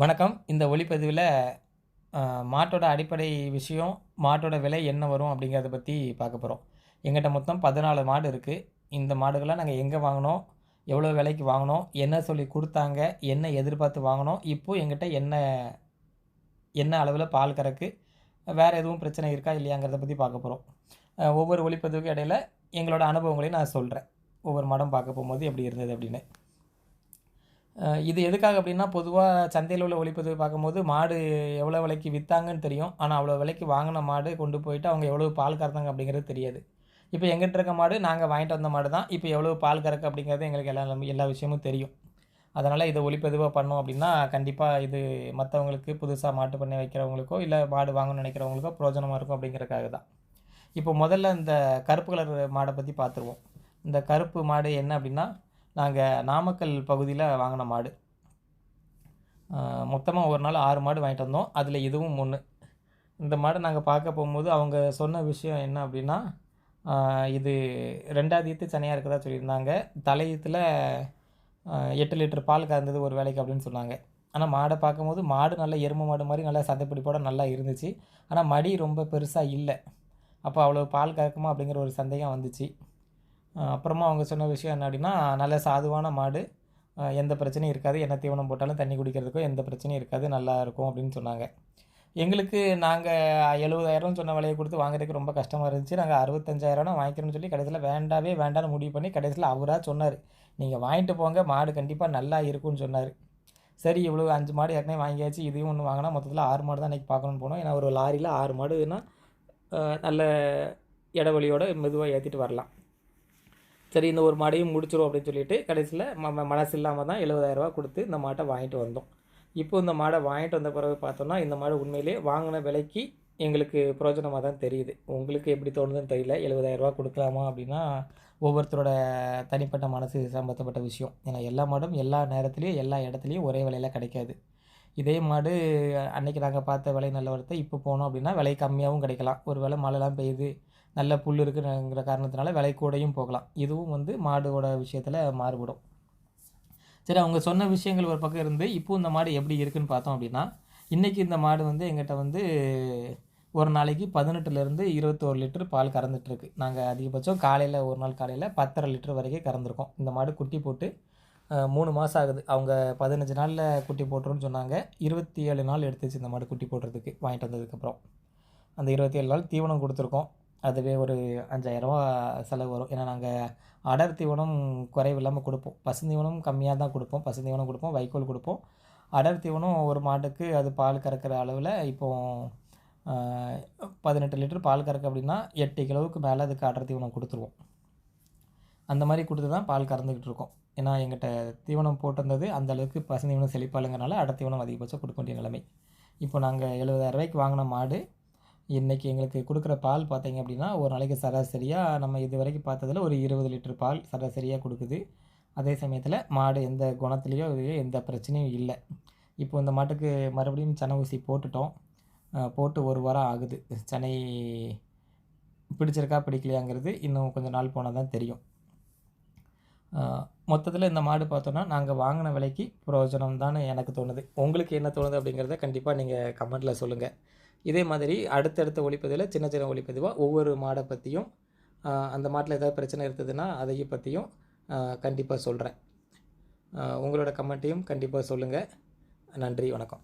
வணக்கம். இந்த ஒளிப்பதிவில் மாட்டோட அடிப்படை விஷயம் மாட்டோட விலை என்ன வரும் அப்படிங்கிறத பற்றி பார்க்க போகிறோம் எங்கிட்ட மொத்தம் பதினாலு மாடு இருக்குது இந்த மாடுகள்லாம் நாங்கள் எங்கே வாங்கினோம்? எவ்வளோ விலைக்கு வாங்கினோம்? என்ன சொல்லி கொடுத்தாங்க? என்ன எதிர்பார்த்து வாங்கினோம்? இப்போது எங்கிட்ட என்ன என்ன அளவில் பால் கறக்கு? வேறு எதுவும் பிரச்சனை இருக்கா? இல்லையாங்கிறத பற்றி பார்க்க போகிறோம் ஒவ்வொரு ஒளிப்பதிவுக்கு இடையில எங்களோட அனுபவங்களையும் நான் சொல்கிறேன் ஒவ்வொரு மாடம் பார்க்க போகும்போது எப்படி இருந்தது அப்படின்னு. இது எதுக்காக அப்படின்னா பொதுவாக சந்தையில் உள்ள ஒளிப்பதிவு பார்க்கும்போது மாடு எவ்வளோ விலைக்கு விற்றாங்கன்னு தெரியும். ஆனால் அவ்வளோ விலைக்கு வாங்கின மாடு கொண்டு போயிட்டு அவங்க எவ்வளோ பால் கறந்தாங்க அப்படிங்கிறது தெரியாது. இப்போ எங்கிட்ட இருக்க மாடு நாங்கள் வாங்கிட்டு வந்த மாடு தான். இப்போ எவ்வளோ பால் கறக்கு அப்படிங்கிறது எங்களுக்கு எல்லா எல்லா விஷயமும் தெரியும். அதனால் இதை ஒளிப்பதிவாக பண்ணோம் அப்படின்னா கண்டிப்பாக இது மற்றவங்களுக்கு புதுசாக மாட்டு பண்ணை வைக்கிறவங்களுக்கோ இல்லை மாடு வாங்கணும்னு நினைக்கிறவங்களுக்கோ பிரயோஜனமாக இருக்கும் அப்படிங்கிறதுக்காக தான். இப்போ முதல்ல இந்த கருப்பு கலர் மாடை பற்றி பார்த்துருவோம். இந்த கருப்பு மாடு என்ன அப்படின்னா நாங்கள் நாமக்கல் பகுதியில் வாங்கின மாடு. மொத்தமாக ஒரு நாள் ஆறு மாடு வாங்கிட்டு வந்தோம். அதில் இதுவும் ஒன்று இந்த மாடை நாங்கள் பார்க்க போகும்போது அவங்க சொன்ன விஷயம் என்ன அப்படின்னா இது ரெண்டாவது ஈத்து சனையாக இருக்கிறதா சொல்லியிருந்தாங்க. தலையீத்தில் எட்டு லிட்டர் பால் கறந்தது ஒரு வேலைக்கு அப்படின்னு சொன்னாங்க. ஆனால் மாடை பார்க்கும்போது மாடு நல்ல எருமை மாடு மாதிரி நல்லா சந்தைப்பிடிப்போட நல்லா இருந்துச்சு. ஆனால் மடி ரொம்ப பெருசாக இல்லை. அப்போ அவ்வளோ பால் கறக்குமா அப்படிங்கிற ஒரு சந்தேகம் வந்துச்சு. அப்புறமா அவங்க சொன்ன விஷயம் என்ன அப்படின்னா நல்ல சாதுவான மாடு எந்த பிரச்சனையும் இருக்காது. என்ன தீவனம் போட்டாலும் தண்ணி குடிக்கிறதுக்கோ எந்த பிரச்சனையும் இருக்காது. நல்லா இருக்கும் அப்படின்னு சொன்னாங்க. எங்களுக்கு நாங்கள் எழுபதாயிரம் சொன்ன விலையை கொடுத்து வாங்குறதுக்கு ரொம்ப கஷ்டமாக இருந்துச்சு. நாங்கள் அறுபத்தஞ்சாயிரம் வாங்கிக்கிறோம்னு சொல்லி கடைசியில் வேண்டாவே வேண்டாம்னு முடிவு பண்ணி கடைசியில் அவராக சொன்னார். நீங்கள் வாங்கிட்டு போங்க மாடு கண்டிப்பாக நல்லா இருக்கும்னு சொன்னார். சரி இவ்வளோ அஞ்சு மாடு ஏற்கனவே வாங்கியாச்சு. இதையும் ஒன்று வாங்கினா மொத்தத்தில் ஆறு மாடு தான் இன்றைக்கி பார்க்கணுன்னு போனோம். ஏன்னா ஒரு லாரியில் ஆறு மாடுனா நல்ல இடவழியோடு மெதுவாக ஏற்றிட்டு வரலாம். சரி இந்த ஒரு மாடையும் முடிச்சிடும் அப்படின்னு சொல்லிட்டு கடைசியில் ம ம- மனசு இல்லாமல் தான் எழுபதாயிரரூபா கொடுத்து இந்த மாட்டை வாங்கிட்டு வந்தோம். இப்போ இந்த மாடை வாங்கிட்டு வந்த பிறகு பார்த்தோம்னா இந்த மாடு உண்மையிலே வாங்கின விலைக்கு எங்களுக்கு பிரயோஜனமாக தான் தெரியுது. உங்களுக்கு எப்படி தோணுதுன்னு தெரியல. எழுபதாயிரரூபா கொடுக்கலாமா அப்படின்னா ஒவ்வொருத்தரோட தனிப்பட்ட மனசு சம்பந்தப்பட்ட விஷயம். ஏன்னா எல்லா மாடும் எல்லா நேரத்துலையும் எல்லா இடத்துலையும் ஒரே விலையில் கிடைக்காது. இதே மாடு அன்னைக்கு நாங்கள் பார்த்த விலை நல்ல வரத்தை இப்போ போனோம் அப்படின்னா விலை கம்மியாகவும் கிடைக்கலாம். ஒரு வேளை மழைலாம் பெய்யுது நல்ல புல் இருக்குங்கிற காரணத்தினால விலை போகலாம். இதுவும் வந்து மாடோட விஷயத்தில் மாறுபடும். சரி அவங்க சொன்ன விஷயங்கள் ஒரு பக்கம் இருந்து இப்போ இந்த மாடு எப்படி இருக்குன்னு பார்த்தோம் அப்படின்னா இன்றைக்கி இந்த மாடு வந்து எங்கிட்ட வந்து ஒரு நாளைக்கு பதினெட்டுலேருந்து இருபத்தோரு லிட்டர் பால் கறந்துட்டுருக்கு. நாங்கள் அதிகபட்சம் காலையில் ஒரு நாள் காலையில் பத்தரை லிட்டர் வரைக்கும் கறந்துருக்கோம். இந்த மாடு குட்டி போட்டு மூணு மாதம் ஆகுது. அவங்க பதினஞ்சு நாளில் குட்டி போட்டுருன்னு சொன்னாங்க. இருபத்தி ஏழு நாள் எடுத்துச்சு இந்த மாடு குட்டி போடுறதுக்கு வாங்கிட்டு வந்ததுக்கப்புறம் அந்த இருபத்தி ஏழு நாள் தீவனம் கொடுத்துருக்கோம். அதுவே ஒரு அஞ்சாயிரரூவா செலவு வரும். ஏன்னா நாங்கள் அடர் தீவனம் குறைவில்லாமல் கொடுப்போம். பசுந்தீவனம் கம்மியாக தான் கொடுப்போம். பசுந்தீவனம் கொடுப்போம். வைக்கோல் கொடுப்போம். அடர் தீவனம் ஒரு மாட்டுக்கு அது பால் கறக்கிற அளவில் இப்போ பதினெட்டு லிட்டர் பால் கறக்கு அப்படின்னா எட்டு கிலோவுக்கு மேலே அதுக்கு அடர் தீவனம் கொடுத்துருவோம். அந்த மாதிரி கொடுத்து தான் பால் கறந்துக்கிட்டு இருக்கோம். ஏன்னா எங்கிட்ட தீவனம் போட்டிருந்தது அந்த அளவுக்கு பசுந்தீவனம் செழிப்பாளுங்கிறனால அடர் தீவனம் அதிகபட்சம் கொடுக்க வேண்டிய நிலைமை. இப்போ நாங்கள் எழுபதாயிரம் ரூபாய்க்கு வாங்கின மாடு இன்றைக்கி எங்களுக்கு கொடுக்குற பால் பார்த்தீங்க அப்படின்னா ஒரு நாளைக்கு சராசரியாக நம்ம இது வரைக்கும் பார்த்ததில் ஒரு இருபது லிட்டர் பால் சராசரியாக கொடுக்குது. அதே சமயத்தில் மாடு எந்த குணத்துலேயோ எந்த பிரச்சனையும் இல்லை. இப்போ இந்த மாட்டுக்கு மறுபடியும் சனை ஊசி போட்டுட்டோம். போட்டு ஒரு வாரம் ஆகுது. சனை பிடிச்சிருக்கா பிடிக்கலையாங்கிறது இன்னும் கொஞ்சம் நாள் போனால் தான் தெரியும் மொத்தத்தில் இந்த மாடு பார்த்தோன்னா நாங்கள் வாங்கின விலைக்கு பிரயோஜனம் தான் எனக்கு தோணுது. உங்களுக்கு என்ன தோணுது அப்படிங்கிறத கண்டிப்பாக நீங்கள் கமெண்ட்டில் சொல்லுங்கள் இதே மாதிரி அடுத்தடுத்த ஒளிப்பதிவில் சின்ன சின்ன ஒளிப்பதிவாக ஒவ்வொரு மாடை பற்றியும் அந்த மாட்டில் ஏதாவது பிரச்சனை இருந்ததுன்னா அதையும் பற்றியும் கண்டிப்பாக சொல்கிறேன் உங்களோட கமெண்ட்டையும் கண்டிப்பாக சொல்லுங்கள் நன்றி வணக்கம்.